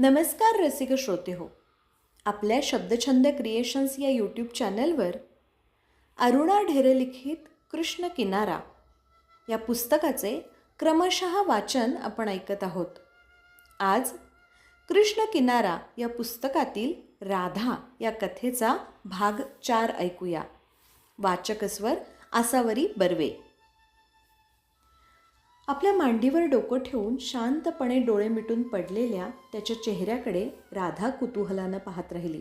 नमस्कार रसिक श्रोते हो. आपल्या शब्दछंद क्रिएशन्स या यूट्यूब चॅनलवर अरुणा ढेरे लिखित कृष्ण किनारा या पुस्तकाचे क्रमशः वाचन आपण ऐकत आहोत. आज कृष्ण किनारा या पुस्तकातील राधा या कथेचा भाग चार ऐकूया. वाचकस्वर आसावरी बर्वे. आपल्या मांडीवर डोकं ठेवून शांतपणे डोळे मिटून पडलेल्या त्याच्या चेहऱ्याकडे राधा कुतूहलानं पाहत राहिली.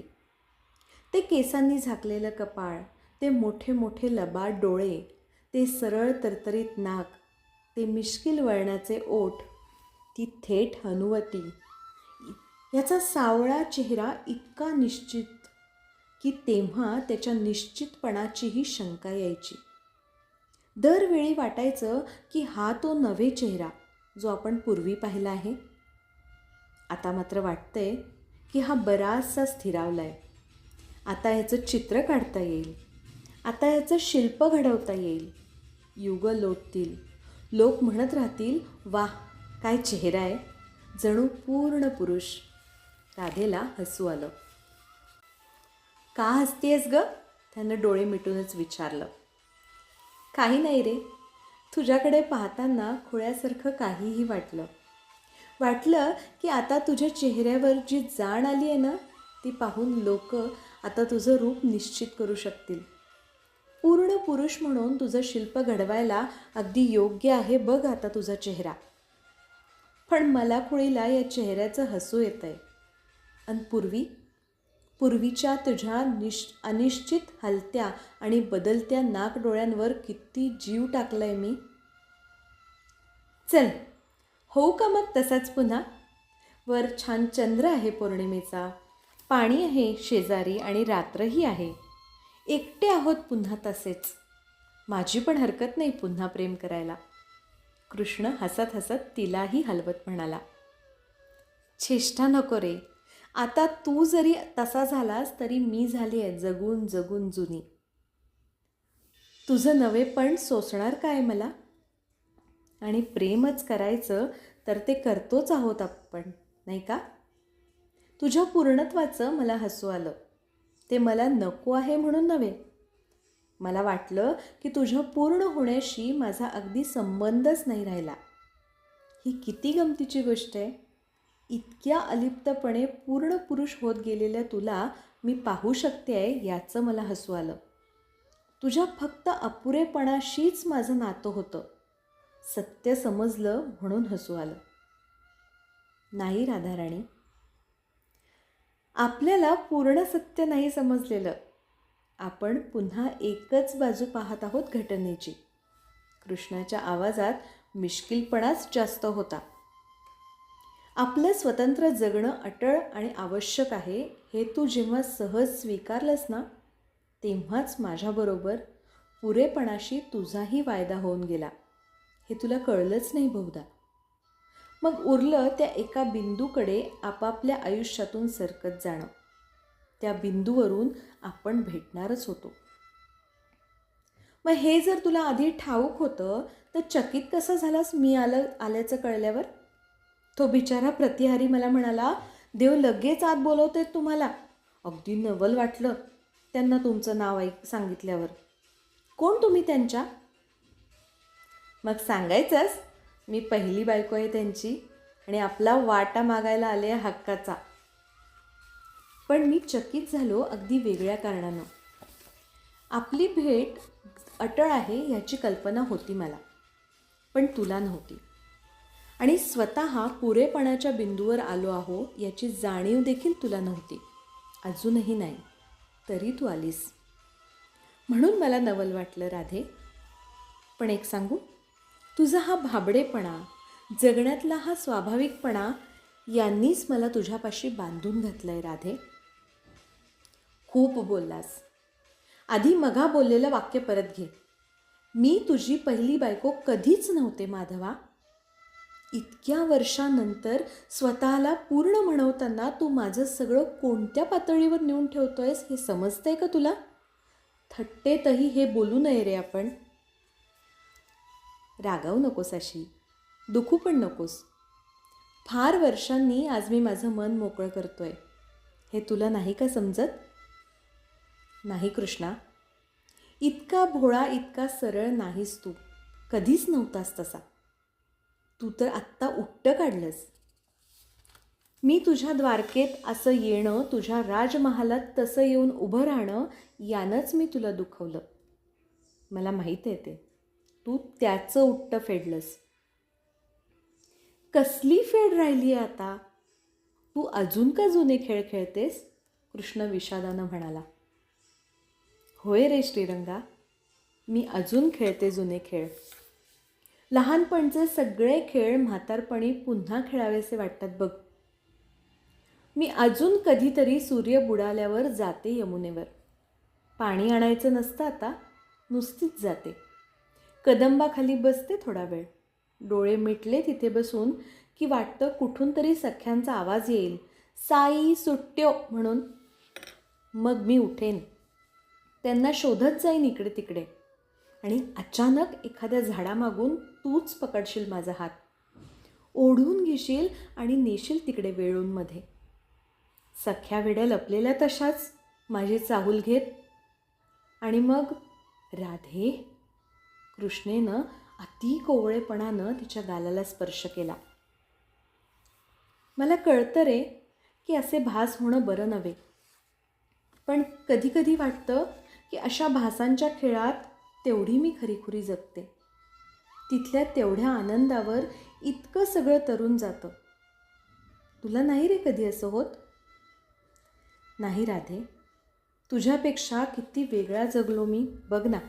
ते केसांनी झाकलेलं कपाळ ते मोठे मोठे लबाड डोळे ते सरळ तरतरीत नाक ते मिश्किल वळणाचे ओठ ती थेट हनुवती याचा सावळा चेहरा इतका निश्चित की तेव्हा त्याच्या निश्चितपणाचीही शंका यायची. दरवेळी वाटायचं की हा तो नवे चेहरा जो आपण पूर्वी पाहिला आहे. आता मात्र वाटतंय की हा बराचसा स्थिरावला आहे आता ह्याचं चित्र काढता येईल. आता ह्याचं शिल्प घडवता येईल. युग लोटतील लोक म्हणत राहतील वाह काय चेहरा आहे. जणू पूर्ण पुरुष. राधेला हसू आलं. का हसतेस ग? त्यानं डोळे मिटूनच विचारलं. काही नाही रे. तुझ्याकडे पाहताना खुळ्यासारखं काहीही वाटलं. वाटलं की आता तुझ्या चेहऱ्यावर जी जाण आली आहे ना ती पाहून लोक आता तुझं रूप निश्चित करू शकतील. पूर्ण पुरुष म्हणून तुझं शिल्प घडवायला अगदी योग्य आहे बघ आता तुझा चेहरा. पण मला खुळीला या चेहऱ्याचं हसू येतं आहे आणि पूर्वी पूर्वीच्या तुझ्या निश अनिश्चित हलत्या आणि बदलत्या नाकडोळ्यांवर किती जीव टाकलाय मी? चल हो का मग तसाच पुन्हा? वर छान चंद्र आहे पौर्णिमेचा. पाणी आहे शेजारी आणि रात्रही आहे. एकटे आहोत पुन्हा तसेच. माझी पण हरकत नाही पुन्हा प्रेम करायला. कृष्ण हसत हसत तिलाही हलवत म्हणाला. चेष्टा नको रे. आता तू जरी तसा झालास तरी मी झाली आहे जगून जगून जुनी. तुझं नवेपण सोसणार काय मला? आणि प्रेमच करायचं तर ते करतोच आहोत आपण नाही का? तुझ्या पूर्णत्वाचं मला हसू आलं. ते मला नको आहे म्हणून नव्हे. मला वाटलं की तुझ्या पूर्ण होण्याशी माझा अगदी संबंधच नाही राहिला. ही किती गमतीची गोष्ट आहे. इतक्या अलिप्तपणे पूर्ण पुरुष होत गेलेल्या तुला मी पाहू शकते आहे याचं मला हसू आलं. तुझ्या फक्त अपुरेपणाशीच माझं नातं होतं. सत्य समजलं म्हणून हसू आलं. नाही राधाराणी. आपल्याला पूर्ण सत्य नाही समजलेलं. आपण पुन्हा एकच बाजू पाहत आहोत घटनेची. कृष्णाच्या आवाजात मिश्किलपणाच जास्त होता. आपलं स्वतंत्र जगणं अटळ आणि आवश्यक आहे हे तू जेव्हा सहज स्वीकारलंस ना तेव्हाच माझ्याबरोबर पुरेपणाशी तुझाही वायदा होऊन गेला. हे तुला कळलंच नाही बहुधा. मग उरलं त्या एका बिंदूकडे आपापल्या आयुष्यातून सरकत जाणं. त्या बिंदूवरून आपण भेटणारच होतो. मग हे जर तुला आधी ठाऊक होतं तर चकित कसं झालास मी आलं आल्याचं कळल्यावर? तो बिचारा प्रतिहारी मला म्हणाला देव लगेच आत बोलवते तुम्हाला. अगदी नवल वाटलं त्यांना तुमचं नाव ऐक सांगितल्यावर. कोण तुम्ही त्यांच्या? मग सांगायचंच मी पहिली बायको आहे त्यांची आणि आपला वाटा मागायला आले हक्काचा. पण मी चकित झालो अगदी वेगळ्या कारणानं. आपली भेट अटळ आहे ह्याची कल्पना होती मला पण तुला नव्हती. आणि स्वतः पुरेपणाच्या बिंदूवर आलो आहो याची जाणीव देखील तुला नव्हती. अजूनही नाही. तरी तू आलीस. म्हणून मला नवल वाटलं राधे. पण एक सांगू? तुझा हा भाबडेपणा जगण्यातला हा स्वाभाविकपणा यांनीच मला तुझ्यापाशी बांधून घातलं आहे राधे. खूप बोललास. आधी मघा बोललेलं वाक्य परत घे. मी तुझी पहिली बायको कधीच नव्हते माधवा. इतक्या वर्षानंतर स्वतःला पूर्ण म्हणवताना तू माझं सगळं कोणत्या पातळीवर नेऊन ठेवतोयस हे समजतंय का तुला? थट्टेतही हे बोलू नये रे आपण. रागावू नकोस अशी दुखू पण नकोस. फार वर्षांनी आज मी माझं मन मोकळं करतोय. हे तुला नाही का समजत? नाही कृष्णा. इतका भोळा इतका सरळ नाहीस तू. कधीच नव्हतास तसा. तू तर आत्ता उट्ट काढलंस. मी तुझ्या द्वारकेत असं येणं तुझ्या राजमहालात तसं येऊन उभं राहणं यानंच मी तुला दुखवलं. मला माहीत आहे ते. तू त्याचं उट्ट फेडलंस. कसली फेड राहिली आहे आता? तू अजून का जुने खेळ खेळतेस? कृष्ण विषादानं म्हणाला. होय रे श्रीरंगा मी अजून खेळते जुने खेळ. लहानपणचे सगळे खेळ म्हातारपणी पुन्हा खेळावेसे वाटतात बघ. मी अजून कधीतरी सूर्य बुडाल्यावर जाते यमुनेवर. पाणी आणायचं नसतं आता नुसतीच जाते. कदंबाखाली बसते थोडा वेळ. डोळे मिटले तिथे बसून की वाटतं कुठून तरी सख्यांचा आवाज येईल. साई सुट्ट्यो म्हणून. मग मी उठेन. त्यांना शोधत जाईन इकडे तिकडे. आणि अचानक एखाद्या झाडामागून तूच पकडशील माझा हात. ओढून घेशील आणि नेशील तिकडे वेळूंमध्ये सख्या वेड्या लपलेल्या तशाच माझी चाहूल घेत. आणि मग राधे कृष्णेनं अति कोवळेपणानं तिच्या गालाला स्पर्श केला. मला कळतं रे की असे भास होणं बरं नव्हे. पण कधीकधी वाटतं की अशा भासांच्या खेळात तेवढी मी खरीखुरी जगते. तिथल्या तेवढ्या आनंदावर इतकं सगळं तरून जातं. तुला नाही रे कधी असं होत? नाही राधे. तुझ्यापेक्षा किती वेगळा जगलो मी बघ ना.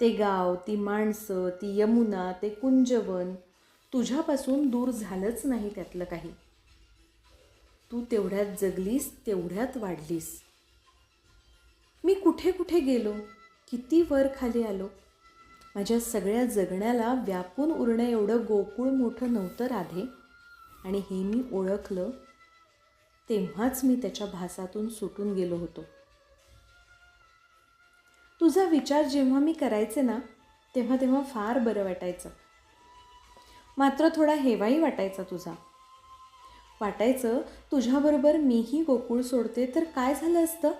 ते गाव ती माणसं ती यमुना ते कुंजवन तुझ्यापासून दूर झालंच नाही त्यातलं काही. तू तेवढ्यात जगलीस तेवढ्यात वाढलीस. मी कुठे कुठे गेलो? किती वर खाली आलो? माझ्या सगळ्या जगण्याला व्यापून उरणं एवढं गोकुळ मोठं नव्हतं राधे. आणि हे मी ओळखलं तेव्हाच मी त्याच्या भासातून सुटून गेलो होतो. तुझा विचार जेव्हा मी करायचे ना तेव्हा तेव्हा फार बरं वाटायचं. मात्र थोडा हेवाही वाटायचा तुझा. वाटायचं तुझ्याबरोबर मीही गोकुळ सोडते तर काय झालं असतं?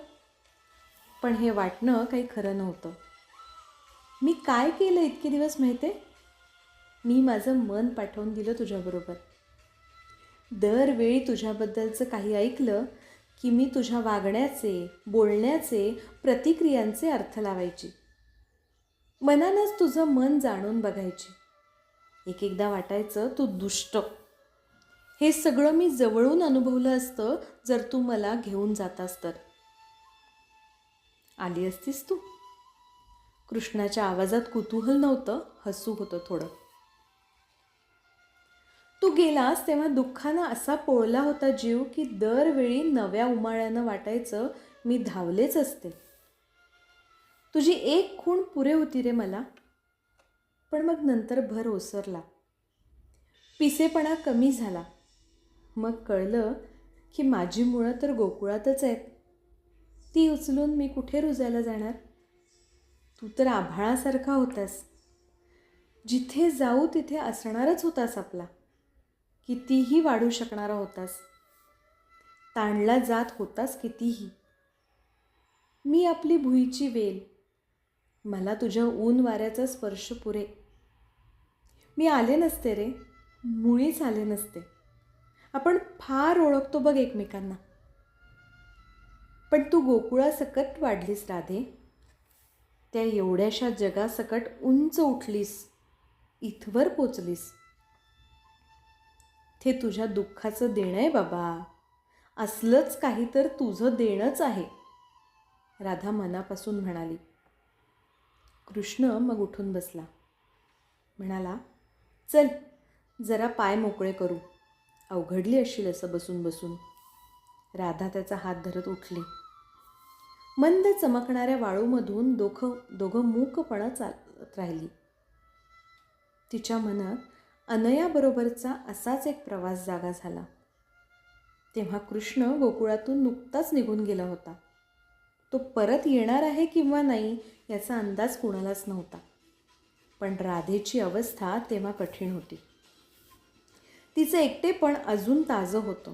पण हे वाटणं काही खरं नव्हतं. मी काय केलं इतके दिवस माहिती आहे मी माझं मन पाठवून दिलं तुझ्याबरोबर. दरवेळी तुझ्याबद्दलचं काही ऐकलं की मी तुझ्या वागण्याचे बोलण्याचे प्रतिक्रियांचे अर्थ लावायची. मनानंच तुझं मन जाणून बघायची. एक एकदा वाटायचं तू दुष्ट. हे सगळं मी जवळून अनुभवलं असतं जर तू मला घेऊन जातास तर. आली असतीस तू? कृष्णाच्या आवाजात कुतूहल नव्हतं हसू होतं थोडं. तू गेलास तेव्हा दुःखानं असा पोळला होता जीव की दरवेळी नव्या उमाळ्यानं वाटायचं मी धावलेच असते. तुझी एक खूण पुरे होती रे मला. पण मग नंतर भर ओसरला. पिसेपणा कमी झाला. मग कळलं की माझी मुळं तर गोकुळातच आहेत. ती उचलून मी कुठे रुजायला जाणार? तू तर आभाळासारखा होतास. जिथे जाऊ तिथे असणारच होतास आपला. कितीही वाढू शकणारा होतास. ताणला जात होतास कितीही. मी आपली भुईची वेल. मला तुझ्या ऊन वाऱ्याचा स्पर्श पुरे. मी आले नसते रे. मुळीच आले नसते. आपण फार ओळखतो बघ एकमेकांना. पण तू गोकुळासकट वाढलीस राधे. त्या एवढ्याशा जगासकट उंच उठलीस इथवर पोचलीस. ते तुझ्या दुःखाचं देणं आहे बाबा. असलंच काही तर तुझं देणंच आहे. राधा मनापासून म्हणाली. कृष्ण मग उठून बसला. म्हणाला चल जरा पाय मोकळे करू. अवघडली असशील असं बसून बसून. राधा त्याचा हात धरत उठली. मंद चमकणाऱ्या वाळूमधून दोघं दोघं मूकपणा चालत राहिली. तिच्या मनात अनयाबरोबरचा असाच एक प्रवास जागा झाला. तेव्हा कृष्ण गोकुळातून नुकताच निघून गेला होता. तो परत येणार आहे किंवा नाही याचा अंदाज कुणालाच नव्हता. पण राधेची अवस्था तेव्हा कठीण होती. तिचं एकटेपण अजून ताजं होतं.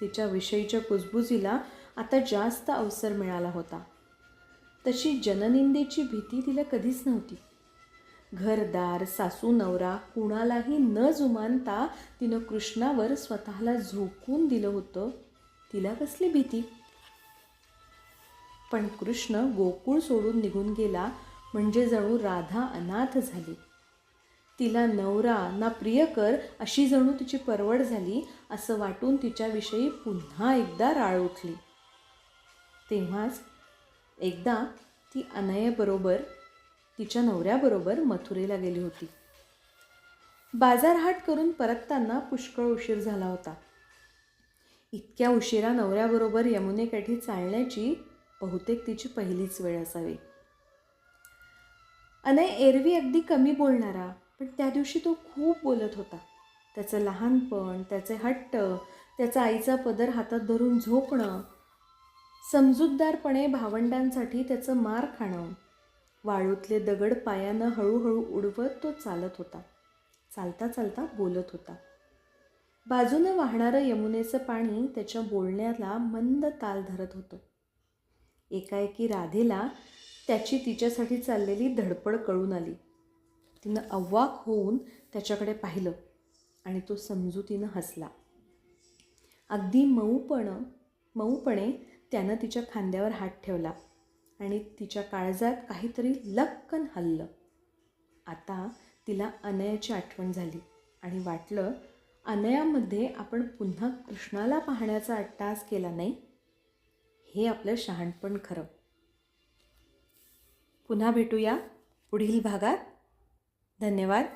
तिच्या विषयीच्या कुजबुजीला आता जास्त अवसर मिळाला होता. तशी जननिंदेची भीती तिला कधीच नव्हती. घरदार सासू नवरा कुणालाही न जुमानता तिनं कृष्णावर स्वतःला झोकून दिलं होतं तिला कसली भीती? पण कृष्ण गोकुळ सोडून निघून गेला म्हणजे जणू राधा अनाथ झाली. तिला नवरा ना प्रियकर अशी जणू तिची परवड झाली असं वाटून तिच्याविषयी पुन्हा एकदा राळ उठली. तेव्हाच एकदा ती अनयबरोबर तिच्या नवऱ्याबरोबर मथुरेला गेली होती. बाजारहाट करून परतताना पुष्कळ उशीर झाला होता. इतक्या उशिरा नवऱ्याबरोबर यमुनेकाठी चालण्याची बहुतेक तिची पहिलीच वेळ असावी. अनय एरवी अगदी कमी बोलणारा पण त्या दिवशी तो खूप बोलत होता. त्याचं लहानपण त्याचे हट्ट त्याचा आईचा पदर हातात धरून झोपणं समजूतदारपणे भावंडांसाठी त्याचं मार खाणं. वाळूतले दगड पायानं हळूहळू उडवत तो चालत होता. चालता चालता बोलत होता. बाजूनं वाहणारं यमुनेचं पाणी त्याच्या बोलण्याला मंद ताल धरत होतं. एकाएकी राधेला त्याची तिच्यासाठी चाललेली धडपड कळून आली. तिनं अव्वाक होऊन त्याच्याकडे पाहिलं आणि तो समजुतीनं हसला. अगदी मऊपणं मऊपणे त्यानं तिच्या खांद्यावर हात ठेवला आणि तिच्या काळजात काहीतरी लक्कन हल्लं. आता तिला अनयाची आठवण झाली आणि वाटलं अनयामध्ये आपण पुन्हा कृष्णाला पाहण्याचा अट्टास केला नाही? हे आपलं शहाणपण खरं. पुन्हा भेटूया पुढील भागात. धन्यवाद.